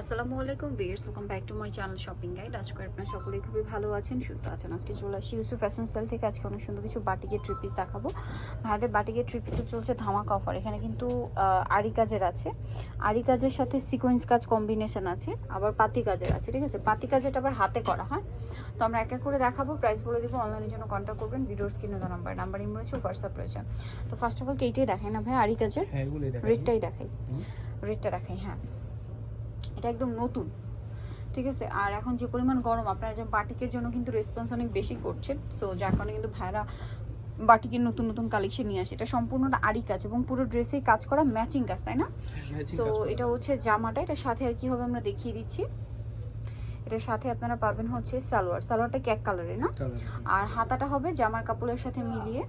আসসালামু আলাইকুম viewers welcome back to my channel shopping guide আজকে আপনারা সকলেই খুবই ভালো আছেন সুস্থ আছেন। আজকে চলে আসি ইউসুফ ফ্যাশন সেল থেকে। আজকে অনেক সুন্দর কিছু বাটিকের থ্রি পিস দেখাবো। ভাইদের বাটিকের থ্রি পিসে চলছে ধামাকা অফার এখানে কিন্তু আরি কাজের আছে। আরি কাজের সাথে সিকোয়েন্স কাজ কম্বিনেশন আছে আবার পাতি কাজের আছে ঠিক আছে? পাতি কাজেরটা আবার হাতে করা হয়? তো আমরা এক এক করে দেখাবো প্রাইস বলে দেবো অনলাইনের জন্য কন্ট্যাক্ট করবেন ভিডিওর স্ক্রিনে দেওয়া নাম্বার নাম্বার ইম রয়েছে হোয়াটসঅ্যাপ রয়েছে। তো ফার্স্ট অফ অল এইটাই দেখাই না ভাই? আরি কাজের হ্যাঁ এগুলোই দেখাই। রেটটাই দেখাই। রেটটা দেখাই হ্যাঁ। এটা একদম নতুন ঠিক আছে? আর এখন যে পরিমাণ গরম আপনারা যে বাটিকের জন্য কিন্তু রেসপন্স অনেক বেশি করছেন সো যার কারণে কিন্তু ভাইরা বাটিকের নতুন নতুন কালেকশন নিয়ে আসে। এটা সম্পূর্ণটা আরি কাজ এবং পুরো ড্রেসেই কাজ করা ম্যাচিং কাজ তাই না? সো এটা হচ্ছে জামাটা এটার সাথে আর কি হবে আমরা দেখিয়ে দিচ্ছি। এটার সাথে আপনারা পাবেন হচ্ছে সালোয়ার। সালোয়ারটা ক্যাক কালারের না? আর হাতাটা হবে জামার কাপড়ের সাথে মিলিয়ে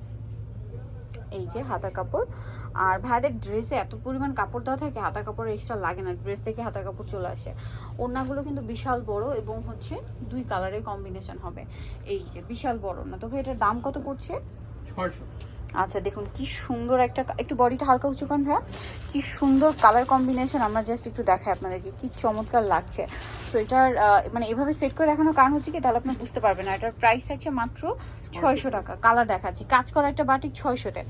এই যে হাতার কাপড়। আর ভাইদের ড্রেসে এত পরিমাণ কাপড় দেওয়া থাকে, হাতার কাপড় এক্সট্রা লাগে না। ড্রেস থেকে হাতার কাপড় চলে আসে। ওড়নাগুলো কিন্তু বিশাল বড় এবং হচ্ছে দুই কালারের কম্বিনেশন হবে। এই যে বিশাল বড় না। তবে এটার দাম কত পড়ছে? 600 আচ্ছা দেখুন কি সুন্দর একটা একটু বডিটা হালকা উঁচু করেন ভাইয়া। কি সুন্দর কালার কম্বিনেশন আমরা জাস্ট একটু দেখাই আপনাদেরকে কি চমৎকার লাগছে। সো এটার মানে এভাবে সেট করে দেখানোর কারণ হচ্ছে কি তাহলে আপনি বুঝতে পারবেন না। এটার প্রাইস থাকছে মাত্র ছয়শো টাকা কালার দেখাচ্ছি। কাজ করা একটা বাটিক ছয়শোতে।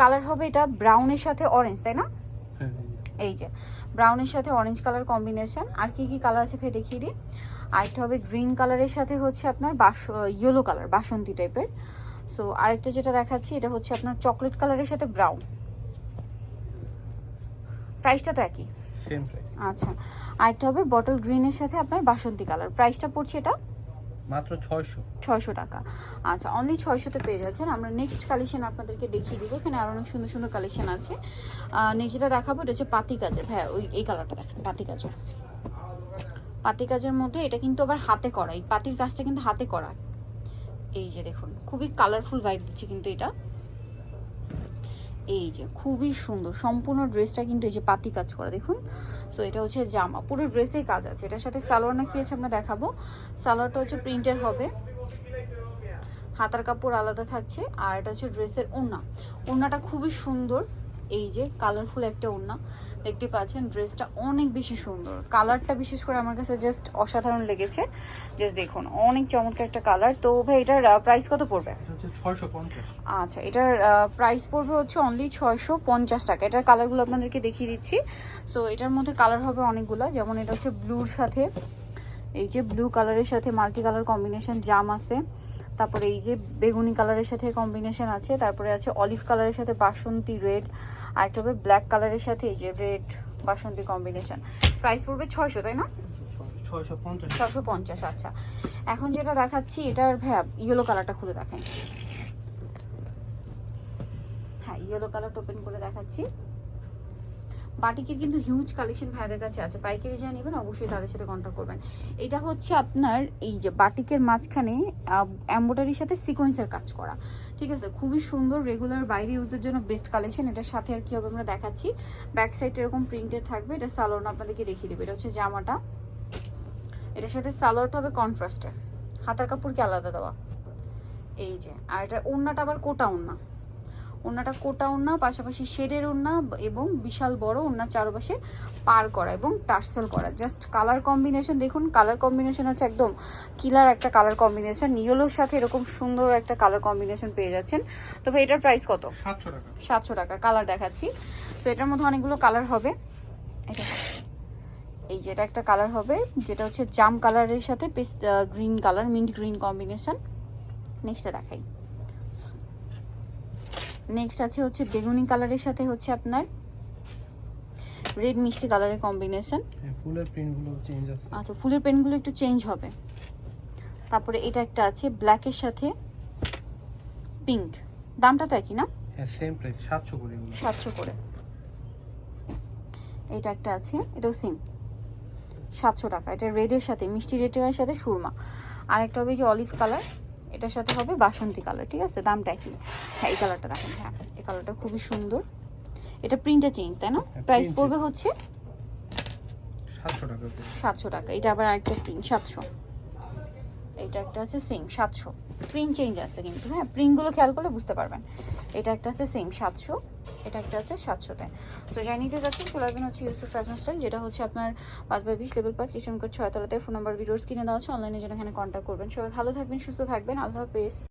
কালার হবে এটা ব্রাউনের সাথে অরেঞ্জ তাই না? হ্যাঁ এই যে ব্রাউনের সাথে অরেঞ্জ কালার কম্বিনেশন আর কি কি কালার আছে ফের দেখিয়ে দিই। আরেকটা হবে গ্রিন কালারের সাথে হচ্ছে আপনার বাস ইয়েলো কালার বাসন্তী টাইপের সো আরেকটা যেটা দেখাচ্ছি এটা হচ্ছে আপনার চকলেট কালারের সাথে ব্রাউন প্রাইসটা তো একই। আচ্ছা আরেকটা হবে বটল গ্রিনের সাথে আপনার বাসন্তী কালার প্রাইসটা পড়ছে এটা? মাত্র 600 ছয়শো টাকা। আচ্ছা অনলি ছয়শোতে পেয়ে যাচ্ছেন। আমরা নেক্সট কালেকশন আপনাদেরকে দেখিয়ে দিব। এখানে আরও অনেক সুন্দর সুন্দর কালেকশন আছে। নেক্সট যেটা দেখাবো এটা হচ্ছে পাতি কাজের হ্যাঁ ওই এই কালারটা দেখেন পাতি কাজের পাতি কাজের মধ্যে এটা কিন্তু আবার হাতে করা। এই পাতির কাজটা কিন্তু হাতে করা। এই যে দেখুন, খুবই কালারফুল ভাইব দিচ্ছে কিন্তু এটা। এই যে খুবই সুন্দর, সম্পূর্ণ ড্রেসটা কিন্তু এই যে পাতি কাজ করা, দেখুন। সো এটা হচ্ছে জামা, পুরো ড্রেসেই কাজ আছে। এটার সাথে সালোয়ার না কি আছে আমরা দেখাবো। সালোয়ারটা হচ্ছে প্রিন্টের হবে। হাতার কাপড় আলাদা থাকছে, আর এটা হচ্ছে ড্রেসের ওড়না। ওড়নাটা খুবই সুন্দর। এই যে কালারফুল একটা ওড়না দেখতে পাচ্ছেন ড্রেসটা অনেক বেশি সুন্দর। কালারটা বিশেষ করে আমার কাছে জাস্ট অসাধারণ লেগেছে। জাস্ট দেখুন অনেক চমৎকার একটা কালার তো ভাই এটার প্রাইস কত পড়বে? এটা হচ্ছে 650 আচ্ছা এটার প্রাইস পড়বে হচ্ছে অনলি ছয়শো পঞ্চাশ টাকা। এটার কালারগুলো আপনাদেরকে দেখিয়ে দিচ্ছি। সো এটার মধ্যে কালার হবে অনেকগুলো। যেমন এটা হচ্ছে ব্লুর সাথে এই যে ব্লু কালারের সাথে মাল্টি কালার কম্বিনেশন জাম আছে। তারপরে এই যে বেগুনি কালারের সাথে কম্বিনেশন আছে তারপরে আছে অলিভ কালারের সাথে বাসন্তী রেড আর একটা হবে ব্ল্যাক কালারের সাথে এই যে রেড বাসন্তী কম্বিনেশন প্রাইস পড়বে ছয়শো তাই না? 650 ছশো পঞ্চাশ আচ্ছা। এখন যেটা দেখাচ্ছি এটার ভ্যাব ইয়েলো কালারটা খুলে দেখেন। হ্যাঁ ইয়েলো কালারটা ওপেন করে দেখাচ্ছি। বাটিকের কিন্তু হিউজ কালেকশন ভাইদের কাছে আছে। পাইকারি যা নেবেন অবশ্যই তাদের সাথে কন্ট্যাক্ট করবেন। এটা হচ্ছে আপনার এই যে বাটিকের মাঝখানে এম্ব্রয়ডারির সাথে সিকোয়েন্সের কাজ করা। ঠিক আছে? খুবই সুন্দর রেগুলার বাইরে ইউজের জন্য বেস্ট কালেকশন এটার সাথে আর কি হবে আমরা দেখাচ্ছি। ব্যাক সাইড এরকম প্রিন্টেড থাকবে। এটা সালোয়ার আপনাদেরকে দেখিয়ে দেবে। এটা হচ্ছে জামাটা। এটার সাথে সালোয়ারটা হবে কন্ট্রাস্টে হাতার কাপড় কি আলাদা দেওয়া? এই যে। আর এটা ওড়নাটা আবার কোটা ওড়না। ওড়নাটা কোটা ওড়না পাশাপাশি শেডের ওড়না এবং বিশাল বড় ওড়নার চারপাশে পার করা এবং টার্সেল করা। জাস্ট কালার কম্বিনেশন দেখুন কালার কম্বিনেশন আছে একদম কিলার একটা কালার কম্বিনেশন। নিয়লোর সাথে এরকম সুন্দর একটা কালার কম্বিনেশন পেয়ে যাচ্ছেন। তবে এটার প্রাইস কত? 700 টাকা। সাতশো টাকা কালার দেখাচ্ছি। সো এটার মধ্যে অনেকগুলো কালার হবে। এটা এই যে এটা একটা কালার হবে যেটা হচ্ছে জাম কালারের সাথে green colour mint green combination. নেক্সটটা দেখাই। নেক্সট আছে হচ্ছে বেগুনি কালারের সাথে হচ্ছে আপনার রেড মিষ্টি কালারের কম্বিনেশন হ্যাঁ ফুলের প্রিন্টগুলো চেঞ্জ আছে। আচ্ছা ফুলের পেনগুলো একটু চেঞ্জ হবে। তারপরে এটা একটা আছে ব্ল্যাকের সাথে পিঙ্ক দামটা তো একই না? হ্যাঁ সেম প্রাইস 700 করে এগুলো। সাতশো করে। এটা একটা আছে এটাও সেম সাতশো টাকা এটা রেডের সাথে মিষ্টি রেডের সাথে সুরমা। আর একটা হবে যে অলিভ কালার এটার সাথে হবে বাসন্তী কালার ঠিক আছে? দামটা কি হ্যাঁ এই কালারটা দেখেন হ্যাঁ এই কালারটা খুবই সুন্দর। এটা প্রিন্টটা চেঞ্জ তাই না? হ্যাঁ, প্রাইস পড়বে হচ্ছে 700 টাকা সাতশো টাকা। এটা আবার আরেকটা প্রিন্ট সাতশো। এটা একটা আছে সেম সাতশো। প্রিন্ট চেঞ্জ আছে কিন্তু হ্যাঁ? প্রিন্টগুলো খেয়াল করলে বুঝতে পারবেন। এটা একটা আছে সেম সাতশো। এটা একটা আছে সাতশোতে। তো যাই নিতে যাচ্ছেন, চলে আসবেন হচ্ছে ইউসুফ ফ্যাশন স্টাইল যেটা হচ্ছে আপনার পাঁচ বাই বিশ লেভেল পাঁচ ইস্টার্ন কোড ছয়তলাতে ফোন নাম্বার ভিডিওস কিনে দেওয়া হচ্ছে অনলাইনে যেন এখানে কন্ট্যাক্ট করবেন। সবাই ভালো থাকবেন, সুস্থ থাকবেন। আল্লাহ হাফেজ।